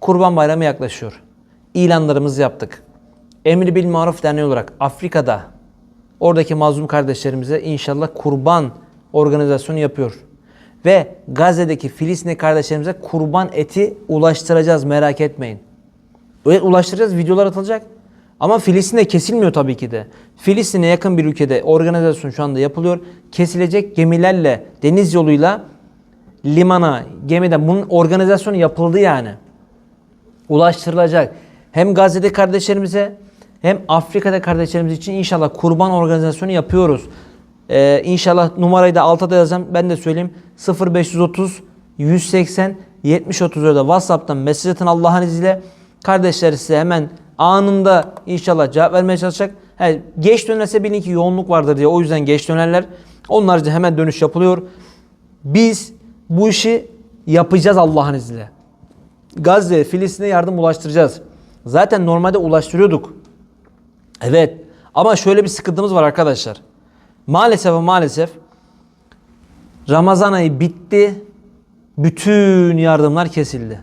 Kurban Bayramı yaklaşıyor. İlanlarımızı yaptık. Emri Bil Maruf Derneği olarak Afrika'da oradaki mazlum kardeşlerimize inşallah kurban organizasyonu yapıyor. Ve Gazze'deki Filistinli kardeşlerimize kurban eti ulaştıracağız merak etmeyin. Evet ulaştıracağız videolar atılacak. Ama Filistin'de kesilmiyor tabii ki de. Filistin'e yakın bir ülkede organizasyon şu anda yapılıyor. Kesilecek gemilerle, deniz yoluyla limana, gemide bunun organizasyonu yapıldı yani. Ulaştırılacak. Hem Gazze'de kardeşlerimize hem Afrika'da kardeşlerimiz için inşallah kurban organizasyonu yapıyoruz. Ee, inşallah numarayı da alta da yazacağım. Ben de söyleyeyim. 0530 180 70 34'da WhatsApp'tan mesaj atın Allah'ın izniyle. Kardeşler size hemen anında inşallah cevap vermeye çalışacak. He, geç dönerse bilin ki yoğunluk vardır diye o yüzden geç dönerler. Onun haricinde hemen dönüş yapılıyor. Biz bu işi yapacağız Allah'ın izniyle. Gazze, Filistin'e yardım ulaştıracağız. Zaten normalde ulaştırıyorduk. Evet. Ama şöyle bir sıkıntımız var arkadaşlar. Maalesef ve maalesef Ramazan ayı bitti. Bütün yardımlar kesildi.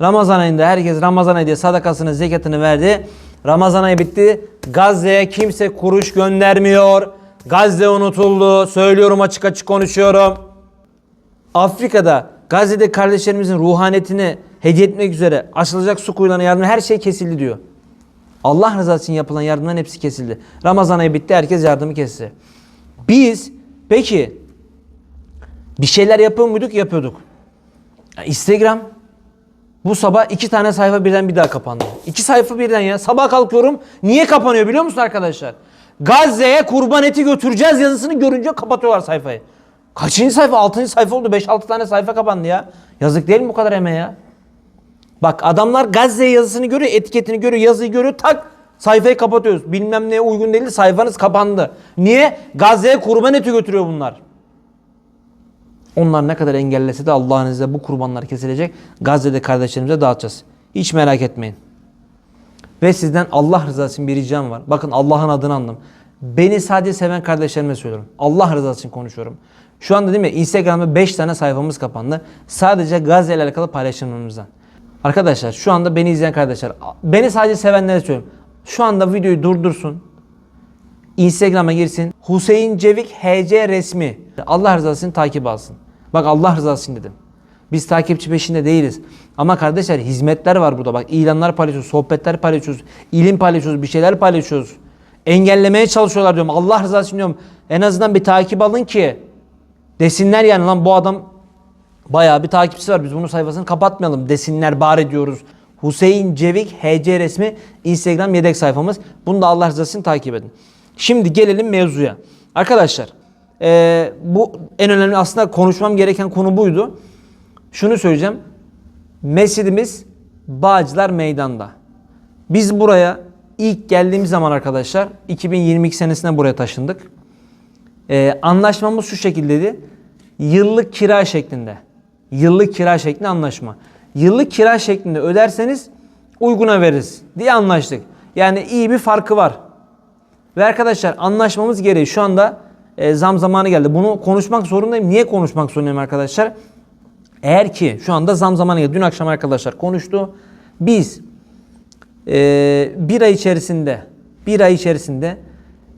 Ramazan ayında herkes Ramazan ayı diye sadakasını, zekatını verdi. Ramazan ayı bitti. Gazze'ye kimse kuruş göndermiyor. Gazze unutuldu. Söylüyorum açık açık konuşuyorum. Afrika'da Gazze'de kardeşlerimizin ruhaniyetini hediye etmek üzere açılacak su kuyularına yardım her şey kesildi diyor. Allah rızası için yapılan yardımların hepsi kesildi. Ramazan ayı bitti herkes yardımı kesti. Biz peki bir şeyler yapıyor muyduk? Yapıyorduk. Ya Instagram bu sabah iki tane sayfa birden bir daha kapandı. İki sayfa birden ya. Sabah kalkıyorum. Niye kapanıyor biliyor musun arkadaşlar? Gazze'ye kurban eti götüreceğiz yazısını görünce kapatıyorlar sayfayı. Kaçıncı sayfa? Altıncı sayfa oldu. Beş altı tane sayfa kapandı ya. Yazık değil mi bu kadar emeğe ya? Bak adamlar Gazze yazısını görüyor, etiketini görüyor, yazıyı görüyor, tak sayfayı kapatıyoruz. Bilmem neye uygun değildi, sayfanız kapandı. Niye? Gazze'ye kurban eti götürüyor bunlar. Onlar ne kadar engellese de Allah'ın izniyle bu kurbanlar kesilecek. Gazze'de kardeşlerimize dağıtacağız. Hiç merak etmeyin. Ve sizden Allah rızası için bir ricam var. Bakın Allah'ın adını andım. Beni sadece seven kardeşlerime söylüyorum. Allah rızası için konuşuyorum. Şu anda değil mi Instagram'da 5 tane sayfamız kapandı. Sadece Gazze ile alakalı paylaşımlarımızdan. Arkadaşlar şu anda beni izleyen kardeşler beni sadece sevenlere söylüyorum. Şu anda videoyu durdursun. Instagram'a girsin. Hüseyin Cevik HC resmi. Allah rızası için takip alsın. Bak Allah rızası için dedim. Biz takipçi peşinde değiliz. Ama kardeşler hizmetler var burada. Bak ilanlar paylaşıyoruz, sohbetler paylaşıyoruz, ilim paylaşıyoruz, bir şeyler paylaşıyoruz. Engellemeye çalışıyorlar diyorum. Allah rızası için diyorum. En azından bir takip alın ki desinler yani lan bu adam bayağı bir takipçisi var. Biz bunun sayfasını kapatmayalım desinler bari diyoruz. Hüseyin Cevik HC resmi Instagram yedek sayfamız. Bunu da Allah rızası için takip edin. Şimdi gelelim mevzuya. Arkadaşlar eee, bu en önemli aslında konuşmam gereken konu buydu. Şunu söyleyeceğim. Mescidimiz Bağcılar Meydan'da. Biz buraya ilk geldiğimiz zaman arkadaşlar 2022 senesinde buraya taşındık. Ee, anlaşmamız şu şekildeydi. Yıllık kira şeklinde. Yıllık kira şeklinde anlaşma. Yıllık kira şeklinde öderseniz uyguna veririz diye anlaştık. Yani iyi bir farkı var. Ve arkadaşlar anlaşmamız gereği şu anda e, zam zamanı geldi. Bunu konuşmak zorundayım. Niye konuşmak zorundayım arkadaşlar? Eğer ki şu anda zam zamanı geldi. Dün akşam arkadaşlar konuştu. Biz e, bir ay içerisinde bir ay içerisinde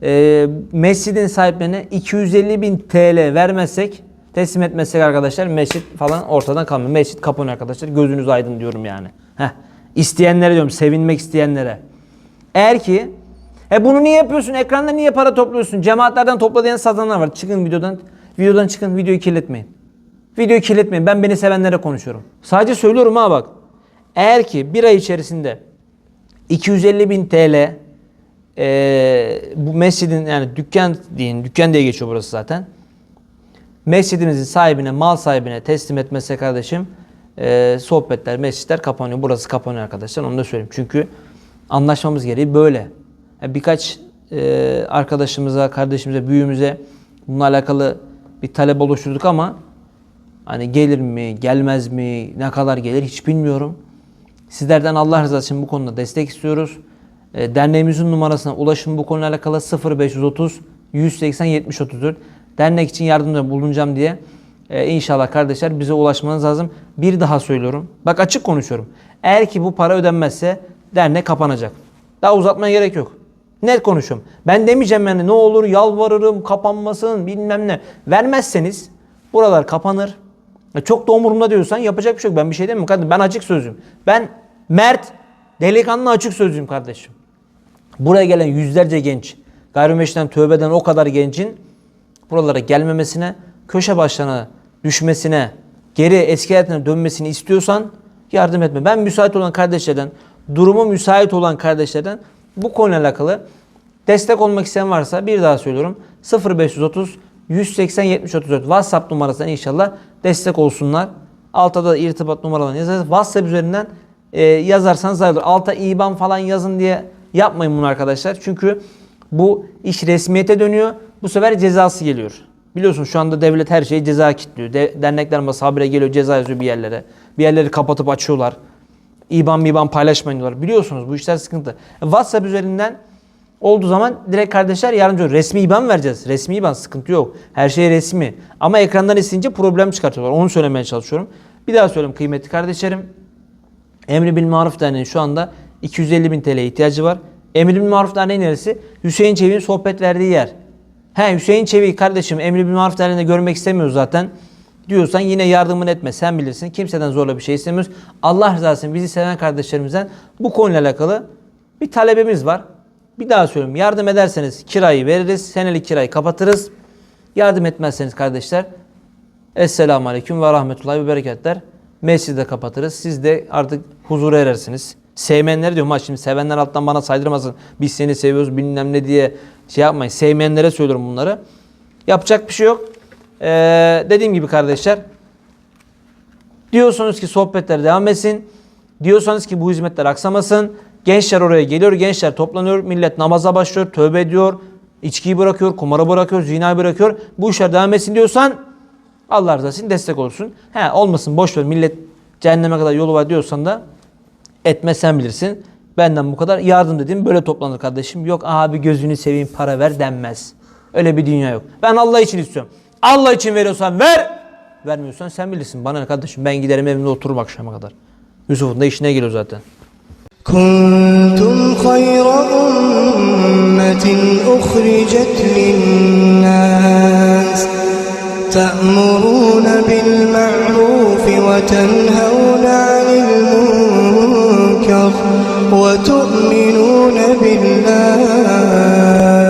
e, mescidin sahiplerine 250 bin TL vermezsek teslim etmezsek arkadaşlar mescit falan ortadan kalmıyor. Mescit kapanıyor arkadaşlar. Gözünüz aydın diyorum yani. Heh. İsteyenlere diyorum sevinmek isteyenlere. Eğer ki e bunu niye yapıyorsun? Ekranda niye para topluyorsun? Cemaatlerden toplayan sazanlar var. Çıkın videodan. Videodan çıkın. Videoyu kirletmeyin. Videoyu kirletmeyin. Ben beni sevenlere konuşuyorum. Sadece söylüyorum ha bak. Eğer ki bir ay içerisinde 250 bin TL e, bu mescidin yani dükkan deyin dükkan diye geçiyor burası zaten. Mescidimizin sahibine mal sahibine teslim etmezse kardeşim e, sohbetler mescitler kapanıyor. Burası kapanıyor arkadaşlar onu da söyleyeyim. Çünkü anlaşmamız gereği böyle. Yani birkaç e, arkadaşımıza, kardeşimize, büyüğümüze bununla alakalı bir talep oluşturduk ama Hani gelir mi, gelmez mi, ne kadar gelir hiç bilmiyorum. Sizlerden Allah rızası için bu konuda destek istiyoruz. E, derneğimizin numarasına ulaşın bu konuyla alakalı 0530 180 70 34. Dernek için yardımda bulunacağım diye Ee, inşallah kardeşler bize ulaşmanız lazım. Bir daha söylüyorum. Bak açık konuşuyorum. Eğer ki bu para ödenmezse dernek kapanacak. Daha uzatmaya gerek yok. Net konuşuyorum. Ben demeyeceğim yani ne olur yalvarırım kapanmasın bilmem ne. Vermezseniz buralar kapanır. E Çok da umurumda diyorsan yapacak bir şey yok. Ben bir şey demiyorum kardeşim. Ben açık sözlüyüm. Ben mert, delikanlı açık sözlüyüm kardeşim. Buraya gelen yüzlerce genç, gayrimeşten tövbeden o kadar gencin buralara gelmemesine, köşe başlarına düşmesine, geri eski hayatına dönmesini istiyorsan yardım etme. Ben müsait olan kardeşlerden, durumu müsait olan kardeşlerden bu konuyla alakalı destek olmak isteyen varsa bir daha söylüyorum. 0530 180 70 34 WhatsApp numarasından inşallah destek olsunlar. Altta da irtibat numaralarını yazarız. WhatsApp üzerinden e, yazarsanız daha olur. Alta IBAN falan yazın diye yapmayın bunu arkadaşlar. Çünkü bu iş resmiyete dönüyor. Bu sefer cezası geliyor. Biliyorsunuz şu anda devlet her şeyi ceza kilitliyor. De, dernekler masası habire geliyor ceza yazıyor bir yerlere. Bir yerleri kapatıp açıyorlar. İban İban paylaşmayın diyorlar. Biliyorsunuz bu işler sıkıntı. E, WhatsApp üzerinden olduğu zaman direkt kardeşler yardımcı olur. Resmi IBAN vereceğiz. Resmi IBAN sıkıntı yok. Her şey resmi. Ama ekrandan istenince problem çıkartıyorlar. Onu söylemeye çalışıyorum. Bir daha söyleyeyim kıymetli kardeşlerim. Emri bil Maruf Derneği'nin şu anda 250 bin TL ihtiyacı var. Emri bil Maruf Derneği neresi? Hüseyin Çevik'in sohbet verdiği yer. He Hüseyin Çevik kardeşim Emri bil Maruf Derneği'nde görmek istemiyoruz zaten. Diyorsan yine yardımını etme sen bilirsin. Kimseden zorla bir şey istemiyoruz. Allah rızası bizi seven kardeşlerimizden bu konuyla alakalı bir talebimiz var. Bir daha söylüyorum. Yardım ederseniz kirayı veririz. Senelik kirayı kapatırız. Yardım etmezseniz kardeşler Esselamu Aleyküm ve Rahmetullahi ve Bereketler. Mescidi de kapatırız. Siz de artık huzura erersiniz. Sevmeyenlere diyorum ha şimdi sevenler alttan bana saydırmasın. Biz seni seviyoruz bilmem ne diye şey yapmayın. Sevmeyenlere söylüyorum bunları. Yapacak bir şey yok. Ee, dediğim gibi kardeşler Diyorsunuz ki sohbetler devam etsin. Diyorsanız ki bu hizmetler aksamasın. Gençler oraya geliyor, gençler toplanıyor, millet namaza başlıyor, tövbe ediyor, içkiyi bırakıyor, kumara bırakıyor, zinayı bırakıyor. Bu işler devam etsin diyorsan Allah rızası için destek olsun. He olmasın boş ver millet cehenneme kadar yolu var diyorsan da etme sen bilirsin. Benden bu kadar yardım dediğim böyle toplanır kardeşim. Yok abi gözünü seveyim para ver denmez. Öyle bir dünya yok. Ben Allah için istiyorum. Allah için veriyorsan ver. Vermiyorsan sen bilirsin. Bana ne kardeşim ben giderim evimde otururum akşama kadar. Yusuf'un da işine geliyor zaten. كنتم خير أمة أخرجت للناس تأمرون بالمعروف وتنهون عن المنكر وتؤمنون بالله.